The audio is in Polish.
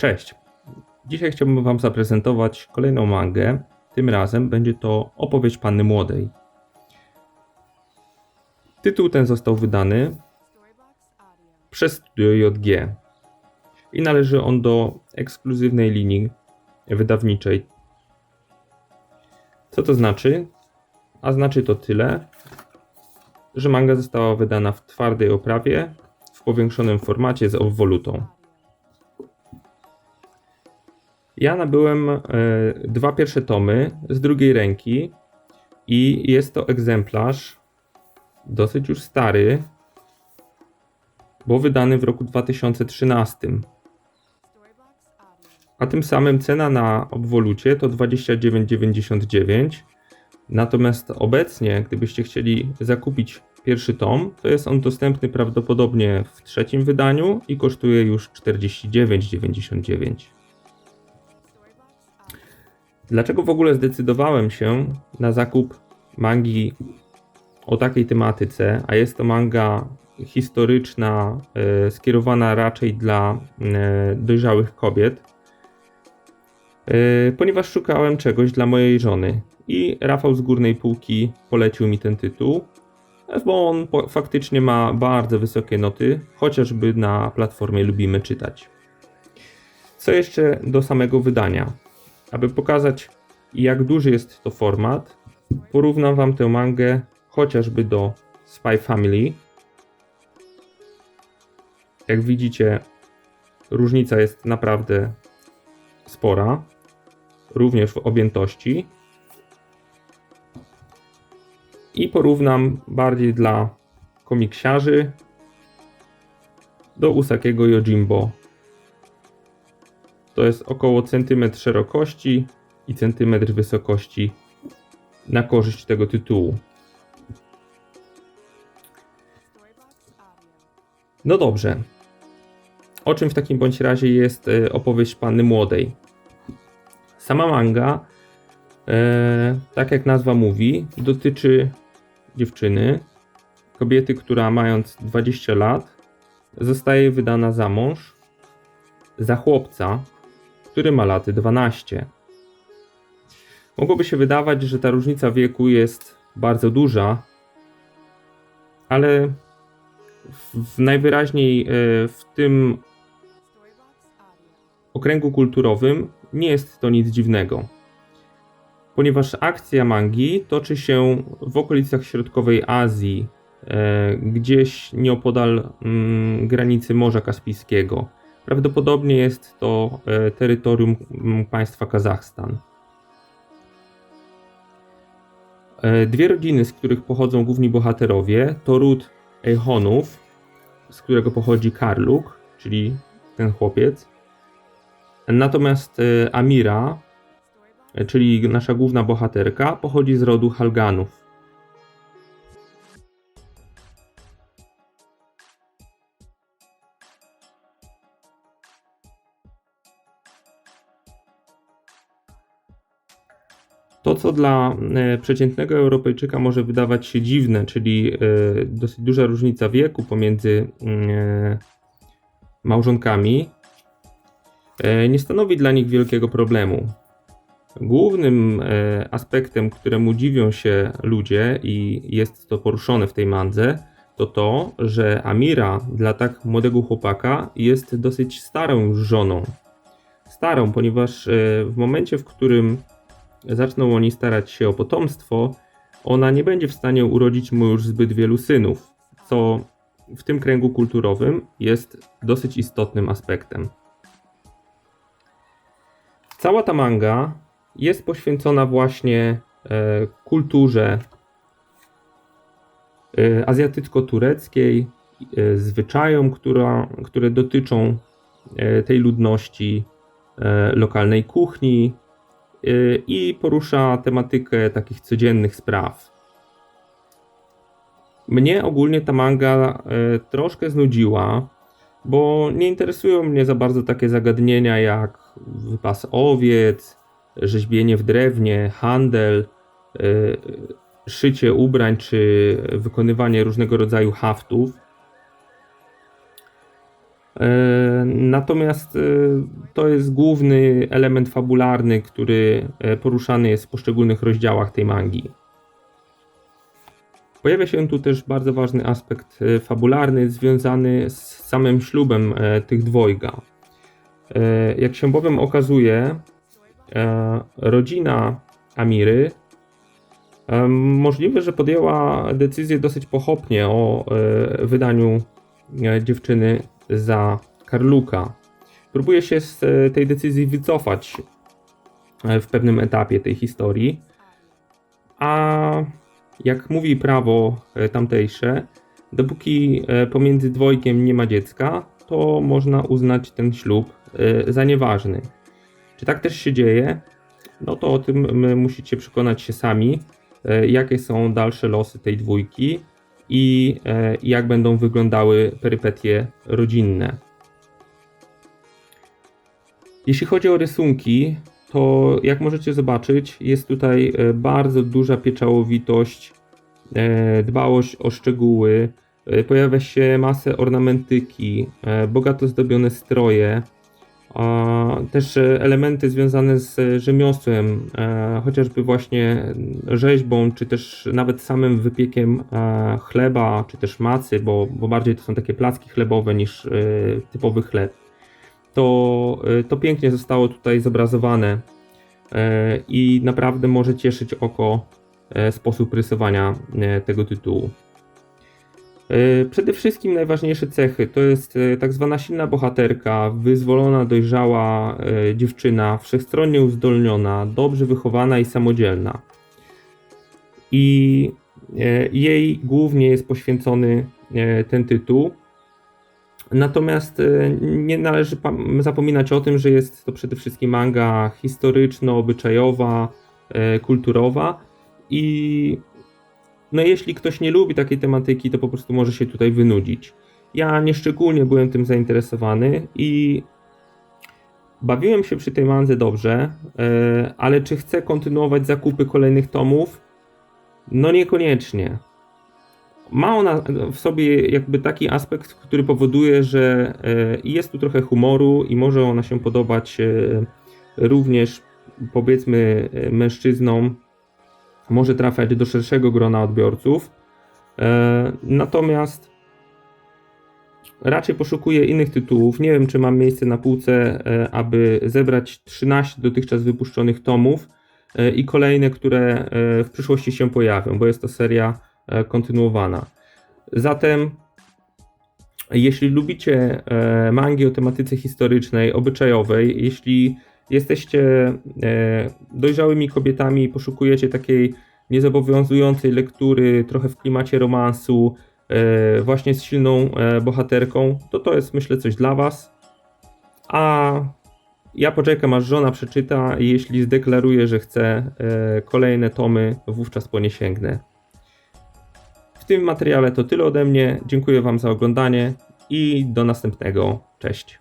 Cześć. Dzisiaj chciałbym Wam zaprezentować kolejną mangę. Tym razem będzie to opowieść Panny Młodej. Tytuł ten został wydany przez Studio JG i należy on do ekskluzywnej linii wydawniczej. Co to znaczy? A znaczy to tyle, że manga została wydana w twardej oprawie, w powiększonym formacie z obwolutą. Ja nabyłem e, dwa pierwsze tomy z drugiej ręki i jest to egzemplarz dosyć już stary, bo wydany w roku 2013. A tym samym cena na obwolucie to 29,99. Natomiast obecnie, gdybyście chcieli zakupić pierwszy tom, to jest on dostępny prawdopodobnie w trzecim wydaniu i kosztuje już 49,99. Dlaczego w ogóle zdecydowałem się na zakup mangi o takiej tematyce, a jest to manga historyczna, e, skierowana raczej dla e, dojrzałych kobiet, e, ponieważ szukałem czegoś dla mojej żony. I Rafał z górnej półki polecił mi ten tytuł, bo on faktycznie ma bardzo wysokie noty, chociażby na platformie Lubimy Czytać. Co jeszcze do samego wydania? Aby pokazać, jak duży jest to format, porównam Wam tę mangę chociażby do Spy Family. Jak widzicie, różnica jest naprawdę spora, również w objętości. I porównam bardziej dla komiksiarzy do Usakiego Yojimbo to jest około centymetr szerokości i centymetr wysokości na korzyść tego tytułu. No dobrze. O czym w takim bądź razie jest e, opowieść Panny Młodej? Sama manga, e, tak jak nazwa mówi, dotyczy dziewczyny, kobiety, która mając 20 lat, zostaje wydana za mąż za chłopca, który ma lat 12. Mogłoby się wydawać, że ta różnica wieku jest bardzo duża, ale w najwyraźniej e, w tym okręgu kulturowym nie jest to nic dziwnego. Ponieważ akcja mangi toczy się w okolicach środkowej Azji, e, gdzieś nieopodal mm, granicy Morza Kaspijskiego. Prawdopodobnie jest to e, terytorium państwa Kazachstan. E, dwie rodziny, z których pochodzą główni bohaterowie, to ród Ejhonów, z którego pochodzi Karluk, czyli ten chłopiec. Natomiast e, Amira, czyli nasza główna bohaterka, pochodzi z rodu Halganów. To, co dla e, przeciętnego Europejczyka może wydawać się dziwne, czyli e, dosyć duża różnica wieku pomiędzy mm, e, małżonkami, nie stanowi dla nich wielkiego problemu. Głównym aspektem, któremu dziwią się ludzie i jest to poruszone w tej mandze, to to, że Amira dla tak młodego chłopaka jest dosyć starą już żoną. Starą, ponieważ w momencie, w którym zaczną oni starać się o potomstwo, ona nie będzie w stanie urodzić mu już zbyt wielu synów, co w tym kręgu kulturowym jest dosyć istotnym aspektem. Cała ta manga jest poświęcona właśnie e, kulturze e, azjatycko-tureckiej, e, zwyczajom, która, które dotyczą tej ludności, lokalnej kuchni, i porusza tematykę takich codziennych spraw. Mnie ogólnie ta manga y, troszkę znudziła, bo nie interesują mnie za bardzo takie zagadnienia jak wypas owiec, rzeźbienie w drewnie, handel, y, szycie ubrań czy wykonywanie różnego rodzaju haftów. Natomiast e, to jest główny element fabularny, który e, poruszany jest w poszczególnych rozdziałach tej mangi. Pojawia się tu też bardzo ważny aspekt e, fabularny związany z samym ślubem e, tych dwojga. E, Jak się bowiem okazuje, e, rodzina Amiry e, możliwe, że podjęła decyzję dosyć pochopnie o e, wydaniu e, dziewczyny za Karluka. Próbuje się z e, tej decyzji wycofać e, w pewnym etapie tej historii, a jak mówi prawo e, tamtejsze, dopóki pomiędzy dwojgiem nie ma dziecka, to można uznać ten ślub za nieważny. Czy tak też się dzieje? No to o tym musicie przekonać się sami, jakie są dalsze losy tej dwójki i e, jak będą wyglądały perypetie rodzinne. Jeśli chodzi o rysunki, to jak możecie zobaczyć, jest tutaj e, bardzo duża pieczołowitość, e, dbałość o szczegóły, pojawia się masę ornamentyki, bogato zdobione stroje, też e, elementy związane z rzemiosłem, e, chociażby właśnie rzeźbą, czy też nawet samym wypiekiem e, chleba, czy też macy, bo, bo bardziej to są takie placki chlebowe niż e, typowy chleb. To, e, to pięknie zostało tutaj zobrazowane e, i naprawdę może cieszyć oko e, sposób rysowania e, tego tytułu. E, Przede wszystkim najważniejsze cechy to jest e, tak zwana silna bohaterka, wyzwolona, dojrzała e, dziewczyna, wszechstronnie uzdolniona, dobrze wychowana i samodzielna. I jej głównie jest poświęcony ten tytuł. Natomiast nie należy zapominać o tym, że jest to przede wszystkim manga historyczno-obyczajowa, kulturowa i no jeśli ktoś nie lubi takiej tematyki, to po prostu może się tutaj wynudzić. Ja nieszczególnie byłem tym zainteresowany i bawiłem się przy tej mandze dobrze, e, ale czy chcę kontynuować zakupy kolejnych tomów? No niekoniecznie. Ma ona w sobie jakby taki aspekt, który powoduje, że e, jest tu trochę humoru i może ona się podobać e, również powiedzmy mężczyznom, może trafiać do szerszego grona odbiorców. E, Natomiast raczej poszukuję innych tytułów. Nie wiem, czy mam miejsce na półce, e, aby zebrać 13 dotychczas wypuszczonych tomów e, i kolejne, które w przyszłości się pojawią, bo jest to seria kontynuowana. Zatem, jeśli lubicie mangi o tematyce historycznej, obyczajowej, jeśli jesteście e, dojrzałymi kobietami poszukujecie takiej niezobowiązującej lektury, trochę w klimacie romansu, e, właśnie z silną e, bohaterką, to to jest myślę coś dla Was. A ja poczekam aż żona przeczyta i jeśli zdeklaruje, że chce kolejne tomy, wówczas po nie sięgnę. W tym materiale to tyle ode mnie. Dziękuję Wam za oglądanie i do następnego. Cześć.